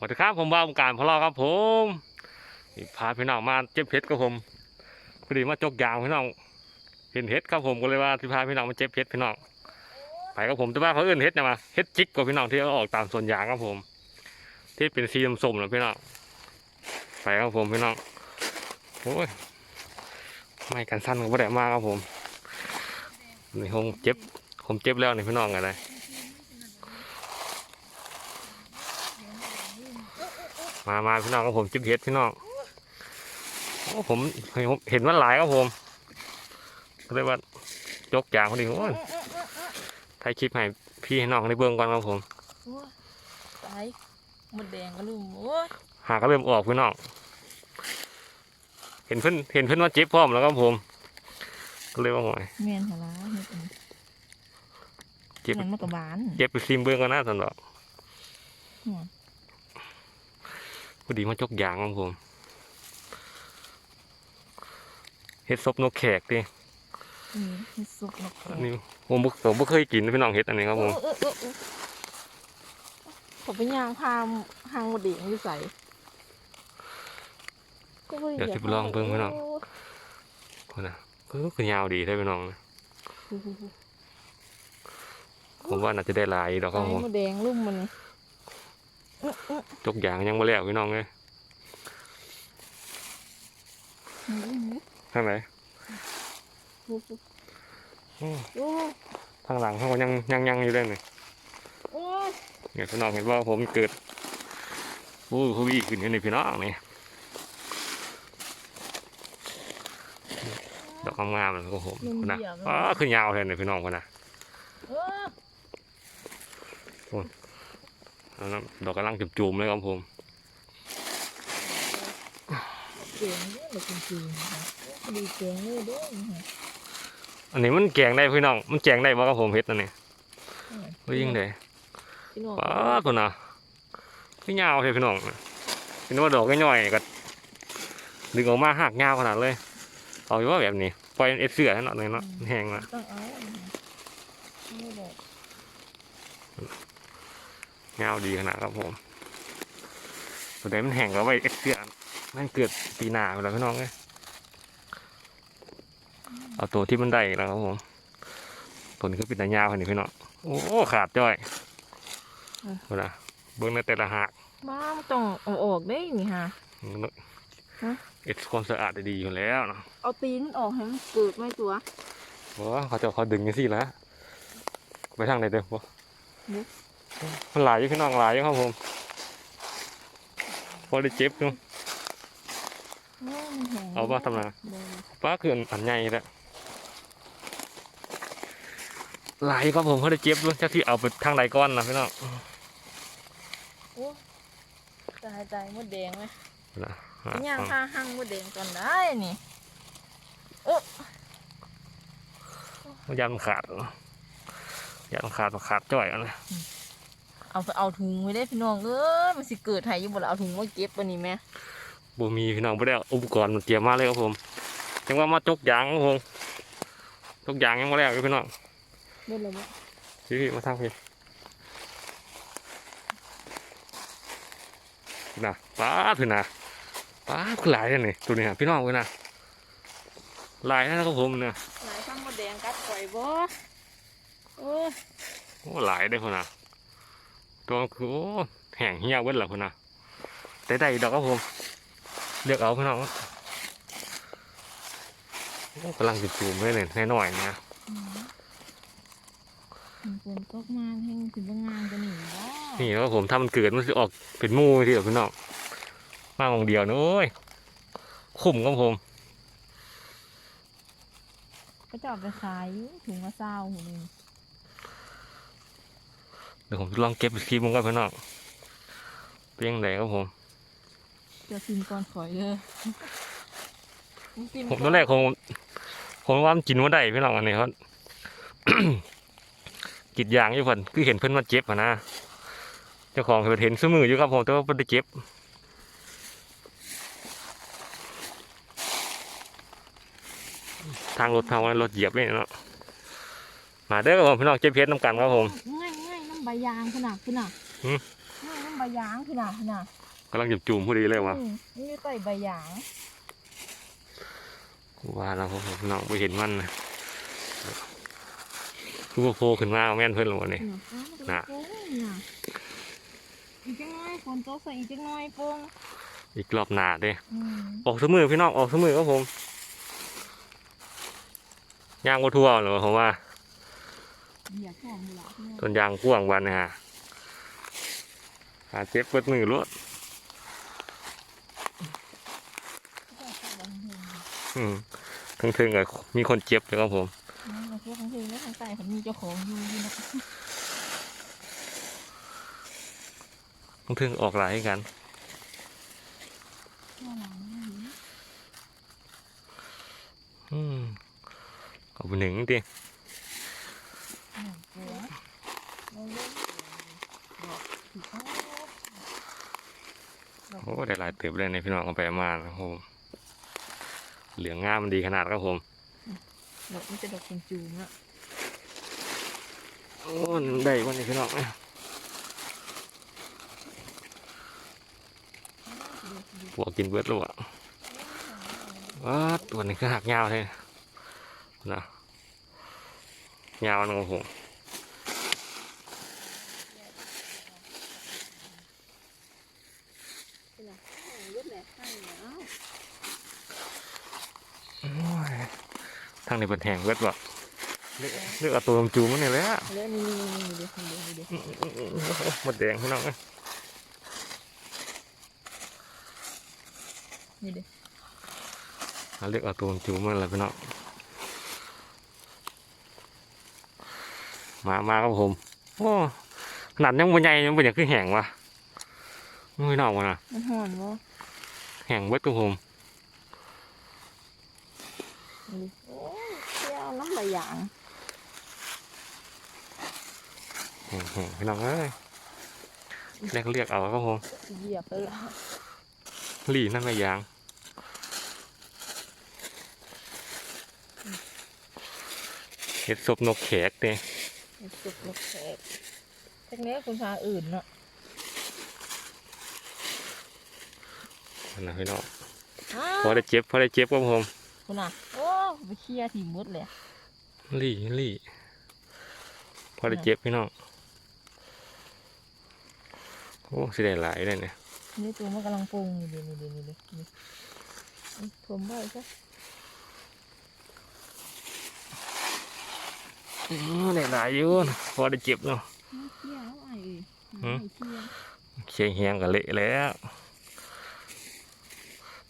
สวัสดีครับผมบ้าวงการพลอครับผมพาพี่น้องมาเจ็บเพชรครับผมพอดีมาจกยางพี่น้องเห็นเห็ดครับผมก็เลยว่าที่พาพี่น้องมาเจ็บเพชรพี่น้องไปกับผมแต่ว่าเขาเอื้นเห็ดนะมาเห็ดจิกกว่าพี่น้องที่เขาออกตามส่วนยางครับผม ที่เป็นสีส้มๆนะพี่น้องไปครับผมพี่น้องโอ้ยไม่กันสั้นก็ไม่ได้มากครับผมนี่ผมเจ็บผมเจ็บแล้วนี่พี่น้องอะไร มามาพี่น้องครับผมจิ๊บเฮ็ดพี่น้องโอ้ผมเห็นมันหลายครับผมก็เลยว่ายกยางพอดีโอ้ยถ่ายคลิปให้พี่ให้น้องในเบื้องก่อนครับผมโอ้ยตายหมดแดงก็ลืมโอ้ยหาก็เริ่มออกพี่น้องเห็นเพื่อนเห็นเพื่อนว่าเจ็บพร้อมแล้วครับผมก็เลยว่าโอ้ยเมียนหละเฮ็ดอันเจ็บมันมากระบานเจ็บไปซิมเบื้องก่อนนะสันดอกหัว พอดีมาจกยางครับผมเฮ็ดซบนกแขกดินี่เฮ็ดซุปนกแขอักนนี้ผมบ่ผมบ่เคยกินนะพี่น้องเฮ็ดอันนี้ครับผมเออเออเออผมไปย่างพามหางหมดแดงอยู่ใส่ก็บ่เดี๋ยวสิไปลองเบิ่งพี่น้องคนน่ะก็คือยาวดีได้พี่น้องนะโอ้โหผมว่าน่าจะได้หลายดอกครับตายผมหมดแดงลุ่มมันนี่ จกยางยังไม่แล้วพี่น้องเลยอื้อหือทางไหนโอ้โหอืมโอ้ยทางหลังเขาก็ยังยังยังอยู่เลยนี่โอ้ยเนี่ยพี่น้องเห็นว่าผมเกิดโอ้เขาวิ่งขึ้นอยู่นี่พี่น้องนี่ดอกงามๆเลยครับผมคนน่ะอ๋อคือยาวเลยนี่พี่น้องคนน่ะ เอออันนั้นดอกกำลังจุ่มๆเลยครับผมเก่งเด้อเลยจริงๆนะคะพอดีเก่งเลยเด้อนี่ฮะอันนี้มันแกงได้พี่น้อง มันแกงได้บ่ครับผมเฮ็ดอันนี้เฮ้ยยังไงพี่น้องป้าดคนน่ะคือยาวเลยพี่น้องเห็นว่าดอกง่อยๆก็ดึงออกมาหักยาวขนาดเลย เอาอยู่ว่าแบบนี้ปล่อยมันเอฟเสือให้หน่อยเนาะแห้งละต้องเอาอันนี้ไม่ได้ ยาวดีขนาดครับผมตัวใดมันแห้งก็ไว้เอฟเสือนั่นเกิดปีหน้าไปแล้วพี่น้องเลยเอาตัวที่มันได้แล้วครับผมตัวนี้ก็เป็นตายาวขนาดนี้พี่น้องโอ้ขาดจ้อยเวลาเบิ้งในแต่ละหักบ้ามันต้องเอาออกได้นี่ฮะฮะเอ็ดความสะอาดได้ดีอยู่แล้วเนาะเอาตีนออกให้มันเกิดไม่ตัวโอ้เขาจะเขาดึงยังสิละไปทางไหนเด้อบ่นี่ มันหลายอยู่พี่น้องหลายอยู่ครับผมพอได้เจ็บอยู่เอาป่ะทำไมป้าคืออันใหญ่แล้วหลายครับผมเขาได้เจ็บด้วยจากที่เอาไปทางไหนก้อนนะพี่น้องตายตายมดแดงไหมนะย่างผ้าหั่งมดแดงก่อนได้นี่ยันขาดยันขาดขาดจ่อยเอันนะ เอาไปเอาถุงไว้ได้พี่น้องเอ้ยมันสิเกิดให้อยี่บ่ล่ะเอาถุงมาเก็บปะนี่แม่บูมีพี่น้องไม่ได้เอาอุปกรณ์มาเตรียมมาเลยครับผมยังว่ามาจกยางครับผมจกยางยังไม่แล้วอยู่พี่น้องเล่นอะไรบ่พี่พี่มาทางพี่นะป้าดพี่นะป้าดคือหลายเลยนี่ตัวนี้ฮะพี่น้องเลยนะหลายนะครับผมเนี่ยหลายข้างมดแดงกัดข่อยบ่โอ้ยโอ้หลายได้อพุ่นนะ ตัวคือโอ้แห้งเหี่ยวเบิดและพุ่นนะแต่ได้ดอกครับผมเลือกเอาพี่น้องโอ้กำลังจะจูมเลยเนี่ยน้อยๆนะมันฝนตกมาแห้งสิบ่งามกันนี่บ่นี่ครับผมถ้ามันเกิดมันจะออกเป็นหมูที่แบบพี่น้องมาของเดียวนะโอ้ยคุ้มครับผมก็จะเอาไปขายอยู่ถุงละเศร้าหูนึง เดี๋ยวผมจะลองเก็บไปคลิปมันก่อนพี่น้องเป็นยังไงครับผมจะซิมก่อนข่อยเด้อซิผมตอนแรกผมผมว่ามันกินว่าได้พี่น้องอันนี้ครับกิดยางอยู่เพิ่นคือเห็นเพิ่นว่าเจ็บอะนะเจ้าของเพิ่นเห็นซื้อมืออยู่ครับผมแต่ว่าเพิ่นได้เจ็บทางรถทางวันรถเหยียบเลยเนาะมาเด้อครับผมพี่น้องเจ็บเพชรน้ำกันครับผมง่ายง่ายๆน้ำใบยางขนาดขนาดหืมง่ายน้ำใบำใบยางพี่น่ะพี่น่ะกำลังหยิบจูมพอดีเลยวะอืมนี่อยู่ใต้ใบยางว่าแล้วผมน้องไปเห็นมันนะคือว่าโผล่ขึ้นมาเอาแม่นเพิ่นหรอวะนี่น่ะน่ะโอ้ยน่ะอีกจังน้อยฝนตกใส่อีกจังน้อยโป่งอีกรอบหนาเด้อืมออกเสมอพี่น้องออกเสมอครับผมยางวัทั่วเหรอผมว่า ต้นยางพ่วงวันนะฮะหาเจ็บเปิดมือรวดก็ใส่บางเพลงอืมทั้งถึงกับมีคนเจ็บเลยครับผมนี่มาพวกบางเพลงแล้วทางใต้ผมมีเจ้าของอยู่อยู่นะทั้งถึงออกหลายกันข้างหลังนี่เห็นอืมเอาไปหนึ่งดิ หนึ่งตัวเราเล่นบอกผิดอ๋อโอ้ได้หลายเติบเลยในพี่น้องเอาไปเอามานะครับผมเหลืองงามมันดีขนาดครับผมดอกมันจะดอกเป็นจูมอะโอ้ได้วันนี้พี่น้องหัวกินเบิดแล้วอะว้าตัวนี้ก็หักยาวเลยนะ ยาวนะโอ้โหรุ่นแหละให้แล้วทางนี้เป็นแหงเบิดบ่เลือกเลือกเอาตัวจูมันนี่แหละแล้วนี่นี่นี่เดี๋ยวเดี๋ยวหมดแดงพี่น้องนี่เดี๋ยวเอเลือกเอาตัวจูมันเลยพี่น้อง มามาครับผมโอ้ขนาดยังบ่ใหญ่ยังบ่อยากคือแหงวะมือน้องวะนะมันห่อนวะแหงเบิดกับผมนี่โอ้ยเที่ยวน้ำใบยางแหงแหงพี่น้องเอ้ยเรียกเรียกเอาครับผมเหยียบไปแล้วหลีนั่นกระยางเห็ดศพนกแขกเนี่ย จุกลูกแขกทีนี้คุณพาอื่นเนาะนะพี่น้องอ้าพอได้เจ็บพอได้เจ็บครับผมคุณอะโอ้ไปเคลียร์ทีมดเลยหลีหลีพอได้เจ็บพี่น้องโอ้สิได้หลายเลยเนี่ยนี่ตัวมันกำลังปรุงอยู่ดีนี่ดีนี่ดีนี่นี่ถ่วมใบซะ อื้อ ได้หลายอยู่นะพอได้เจ็บเนาะไม่เคลียร์แล้วไอ้เอ้ยหืมไม่เคลียร์เชียงแหงกับเละแล้ว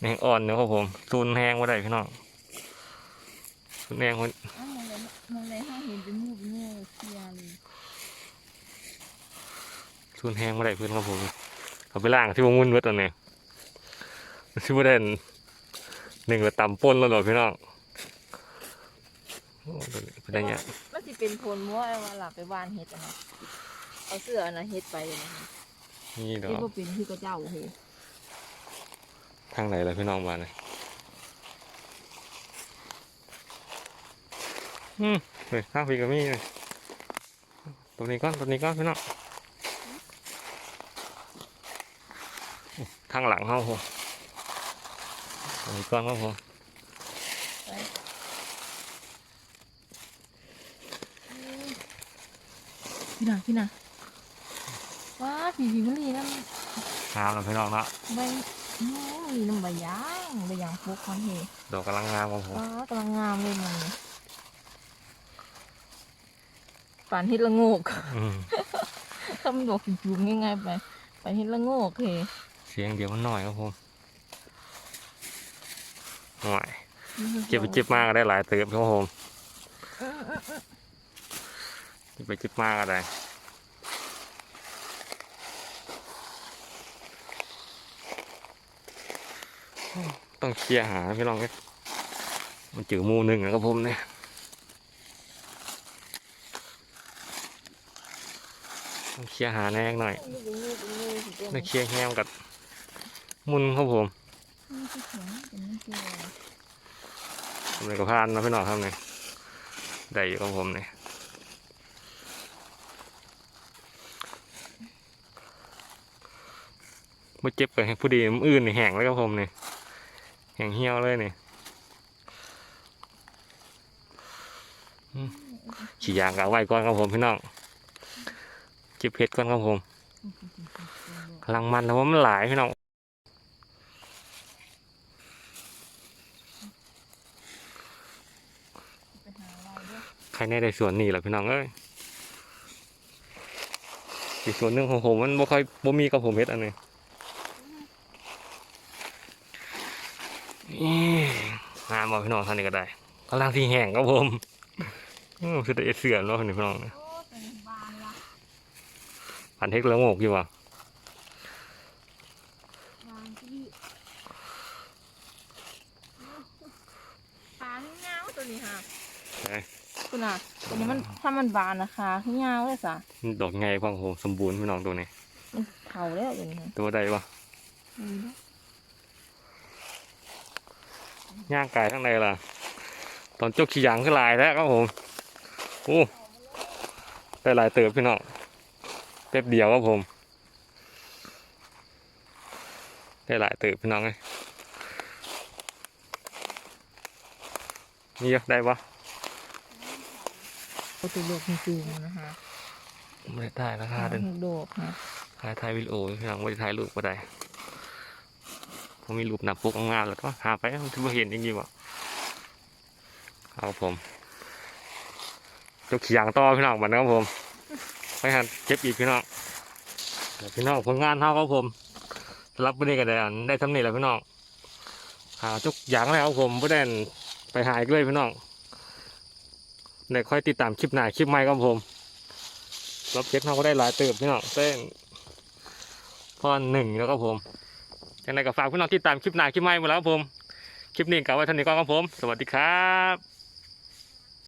แหงอ่อนเนาะครับผมซูนแหงมาได้พี่น้องซูนแหงมันอ้าวมันเลยมันเลยห้าเห็นเป็นมูเป็นเนื้อเคลียร์เลยซูนแหงมาได้เพื่อนครับผมเอาไปล่างที่วงมุ่นเวทตอนนี้ชื่อว่าได้หนึ่งละตำป้นแล้วเหรอพี่น้อง โอ้ตัวนี้เป็นยังไงมันสิเป็นผลมั่วเอาว่าหลับไปวานเห็ดอะนะเอาเสื้ออันนะเห็ดไปเลยนะนี่เดี๋ยวที่บ่เป็นคือกระเจ้าเฮ้ยทางไหนล่ะพี่น้องมาเลยอืมเฮ้ยข้างพี่ก็มีเลยตัวนี้ก้อนตัวนี้ก้อนพี่น้องทางหลังเขาผมตัวนี้ก้อนครับผม พี่น่ะพี่น่ะว้าผีผีมันลีนั่นงามแล้วพี่น้องเนาะใบโอ้ยน้ำใบยางใบยางพวกมันเฮ้ยดอกกำลังงามครับผมว้ากำลังงามเลยมันนี่ป่านเฮ็ดละโงกอืมถ้ามันบอกจุ่มๆง่ายๆไปป่านเฮ็ดละโงกเฮ้ยเสียงเดียวมันหน่อยครับผมหน่อยเจ็บไปเจ็บมากก็ได้หลายเติบครับผมเจ็บ ไปเจ็บมากก็ได้ต้องเคลียร์หาพี่น้องครับมันจือหมูหนึ่งนะครับผมเนี่ยต้องเคลียร์หาแน่หน่อยต้องเคลียร์แห้งกับมุนครับผมทำอะไรกับพานเนาะพี่น้องครับเนี่ยได้อยู่ครับผมเนี่ย มาเจ็บไปให้ผู้ดีมันอื่นแห้งแล้วครับผมเนี่ยแห้งเหี่ยวเลยเนี่อืมขี่ยางกะไว้ก่อนครับผมพี่น้องเก็บเห็ดก่อนครับผมกำลังมันแต่ว่ามันหลายพี่น้องใครในได้ส่วนนี้แหละพี่น้องเอ้ยอีกส่วนหนึ่งของผมมันบ่ค่อยบ่มีกับผมเห็ดอันนี้นี่ งามบ่พี่น้องท่านนี้ก็ได้กำลังที่แห้งครับผมอืมคือแต่เอ็ดเสือนเนาะพี่น้องโอ้เป็นบานละพันเทคแล้วโงกอยู่ว่ะบานที่ปลาที่เงาตัวนี้ค่ะไหนคุณน่ะตัวนี้มันถ้ามันบานนะคะที่เงาเลยสะมันดอกไงพ่อโหสมบูรณ์พี่น้องตัวนี้มันเผาแล้วอย่างนี้ตัวใดวะอืม ย่างกายข้างในล่ะ ตอนจกขี้ยางขึ้นลายแล้วครับผมโอ้ได้หลายเติบพี่น้องแป๊บเดียวครับผม ได้หลายเติบพี่น้องเลยนี่เยอะได้ปะเอาตัวโดกจริงๆนะคะไม่ได้ถ่ายราคาเดินโดกนะถ่ายถ่ายวิดีโอพี่น้องไม่ได้ถ่ายรูปก็ได้ ผมมีรูปหน้าปกงามๆแล้วก็หาไปมันถือว่าเห็นจริงๆวะเอาผมจกขี้ยางต่อพี่น้องบัดนะครับผมไปหันเก็บอีกพี่น้องพี่น้องผลงานเท่าครับผมสำหรับวันนี้ก็ได้ได้ทำนี่แหละพี่น้องหาจุกยางแล้วครับผมไม่ได้ไปหาอีกเลยพี่น้องเดี๋ยวค่อยติดตามคลิปหน้าคลิปใหม่ครับผมรับเก็บเราก็ได้หลายเติบพี่น้องเส้นพอนหนึ่งแล้วครับผม ยังไงก็ฝากพี่น้องที่ตามคลิปหน้าคลิปใหม่หมดแล้วครับผม คลิปนี้กลับไว้เท่านี้ก่อนครับผม สวัสดีครับ